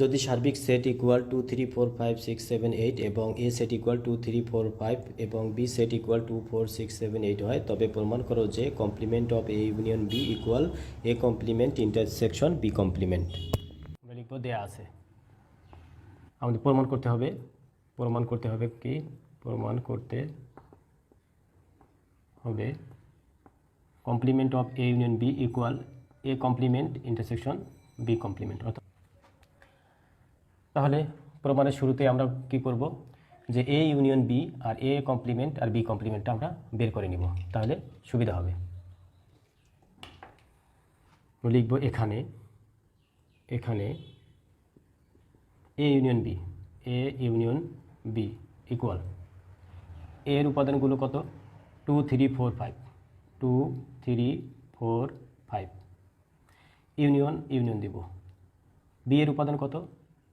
যদি সার্বিক set equal two three four five six seven eight এবং A set equal two three four five এবং B set equal two four six seven eight হয়, তবে প্রমাণ করো যে complement of A union B equal A complement intersection B complement আমরা দেয়া আছে। আমাদের প্রমাণ করতে হবে। প্রমাণ করতে হবে কি? প্রমাণ করতে হবে complement of A union B equal A complement intersection B complement অর্থাৎ তাহলে প্রমাণের শুরুতে আমরা কি করব? যে এ ইউনিয়ন বি আর এ কমপ্লিমেন্ট আর বি কমপ্লিমেন্টটা আমরা বের করে নিব। তাহলে সুবিধা হবে। লিখব এখানে এখানে A union B A union B equal এর উপাদানগুলো কত? Two three four five two three four five union union দিব। বি এর উপাদান কত?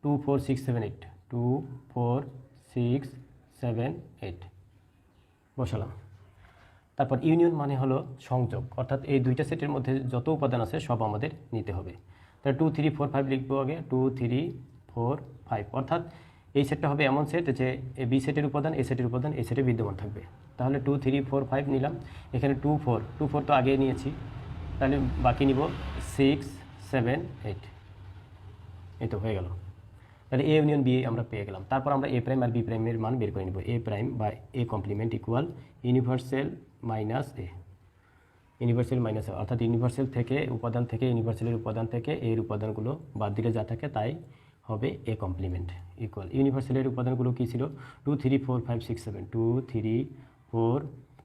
Two four six seven eight two four six seven eight বসালাম। তারপর ইউনিয়ন মানে হলো সংযোগ। অর্থাৎ এই দুইটা সেটের মধ্যে যত উপাদান আছে সব আমাদের নিতে হবে। তাহলে টু থ্রি ফোর ফাইভ লিখব আগে টু থ্রি ফোর ফাইভ অর্থাৎ এই সেটটা হবে এমন সেট যে বি সেটের উপাদান, এ সেটের উপাদান এই সেটে বিদ্যমান থাকবে। তাহলে টু থ্রি ফোর ফাইভ নিলাম। এখানে টু ফোর টু ফোর তো আগে নিয়েছি। তাহলে বাকি নিব সিক্স সেভেন এইট এই তো হয়ে গেল। তাহলে এ ইউনিয়ন বি আমরা পেয়ে গেলাম। তারপর আমরা এ প্রাইম আর বি প্রাইমের মান বের করে নিব। এ প্রাইম বা A complement equal universal minus A universal minus অর্থাৎ ইউনিভার্সাল থেকে উপাদান থেকে ইউনিভার্সালের উপাদান থেকে এর উপাদানগুলো বাদ দিলে যা থাকে তাই হবে এ কমপ্লিমেন্ট ইকুয়াল ইউনিভার্সালের উপাদানগুলো কী ছিল? Two three four five six seven two three four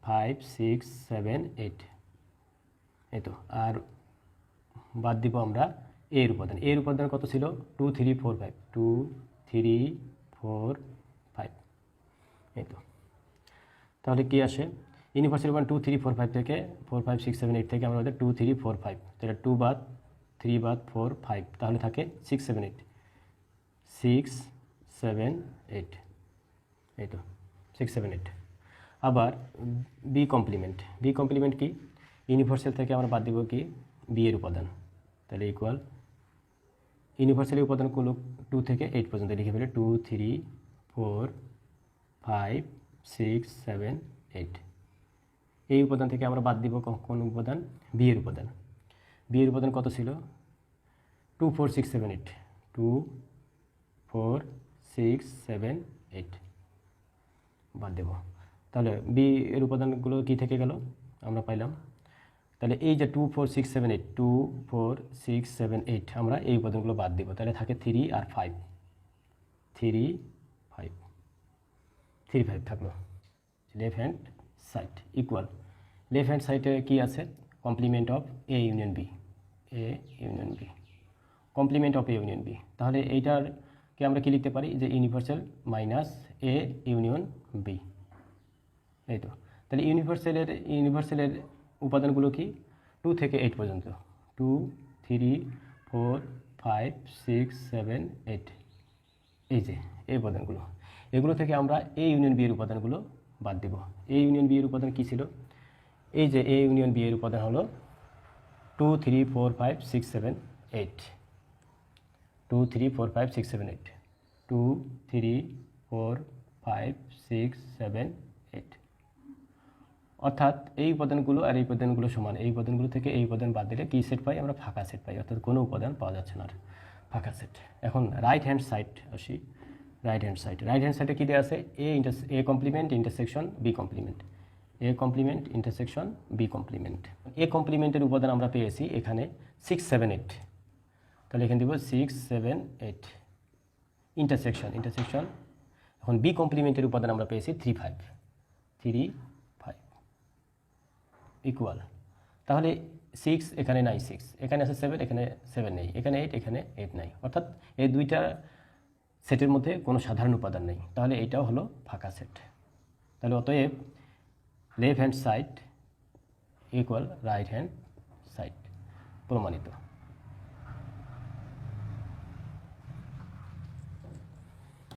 five six seven eight এই তো। আর বাদ দিব আমরা এর উপাদান এর উপাদান কত ছিল? Two three four five two three four five এই তো। তাহলে কী আসে? Universal one two three four five থেকে four five six seven eight থেকে আমরা টু থ্রি ফোর ফাইভ তাহলে টু বাদ থ্রি বাদ ফোর ফাইভ তাহলে থাকে six seven eight six seven eight এই তো সিক্স সেভেন এইট আবার বি কমপ্লিমেন্ট বি কমপ্লিমেন্ট কি? ইউনিভার্সাল থেকে আমরা বাদ দিব কি? বি এর উপাদান। তাহলে ইকুয়াল ইউনিভার্সালের উপাদানগুলো টু থেকে এইট পর্যন্ত লিখে ফেলে two three four five six seven eight এই উপাদান থেকে আমরা বাদ দিব কোন উপাদান? বিয়ের উপাদান। বিয়ের উপাদান কত ছিল? Two four six seven eight two four six seven eight বাদ দেব। তাহলে বি এর উপাদানগুলো কি থেকে গেল? আমরা পাইলাম তাহলে এই যে two four six seven eight two four six seven eight আমরা এই উপাদানগুলো বাদ দিব। তাহলে থাকে থ্রি আর five three five three five থাকল। Left hand side equal left hand সাইডে কি আছে? Complement of A union B A union B complement of A union B তাহলে এইটারকে আমরা কি লিখতে পারি? যে universal minus A union B এই তো। তাহলে ইউনিভার্সালের ইউনিভার্সালের উপাদানগুলো কি? টু থেকে এইট পর্যন্ত। Two three four five six seven eight এই যে, এই উপাদানগুলো। এগুলো থেকে আমরা এ ইউনিয়ন বি এর উপাদানগুলো বাদ দেব। এ ইউনিয়ন বি এর উপাদান কী ছিল? এই যে এ ইউনিয়ন বি এর উপাদান হলো two three four five six seven eight two three four five six seven eight two three four five six seven অর্থাৎ এই উপাদানগুলো আর এই উপাদানগুলো সমান। এই উপাদানগুলো থেকে এই উপাদান বাদ দিলে কী সেট পাই? আমরা ফাঁকা সেট পাই, অর্থাৎ কোনো উপাদান পাওয়া যাচ্ছে না আর। ফাঁকা সেট এখন রাইট হ্যান্ড সাইড আসি। Right hand side right hand সাইডে কী দেওয়া আছে? A inter A complement intersection B complement A complement intersection B complement A কমপ্লিমেন্টের উপাদান আমরা পেয়েছি এখানে সিক্স সেভেন এইট তাহলে এখানে দিব six seven eight intersection intersection এখন বি কমপ্লিমেন্টের উপাদান আমরা পেয়েছি থ্রি ফাইভ থ্রি ইকুয়াল তাহলে সিক্স এখানে নাই সিক্স এখানে আছে সেভেন এখানে সেভেন নেই, এখানে এইট এখানে এইট নাই। অর্থাৎ এই দুইটা সেটের মধ্যে কোনো সাধারণ উপাদান নেই। তাহলে এইটাও হলো ফাঁকা সেট তাহলে অতএব left hand side equal right hand side প্রমাণিত।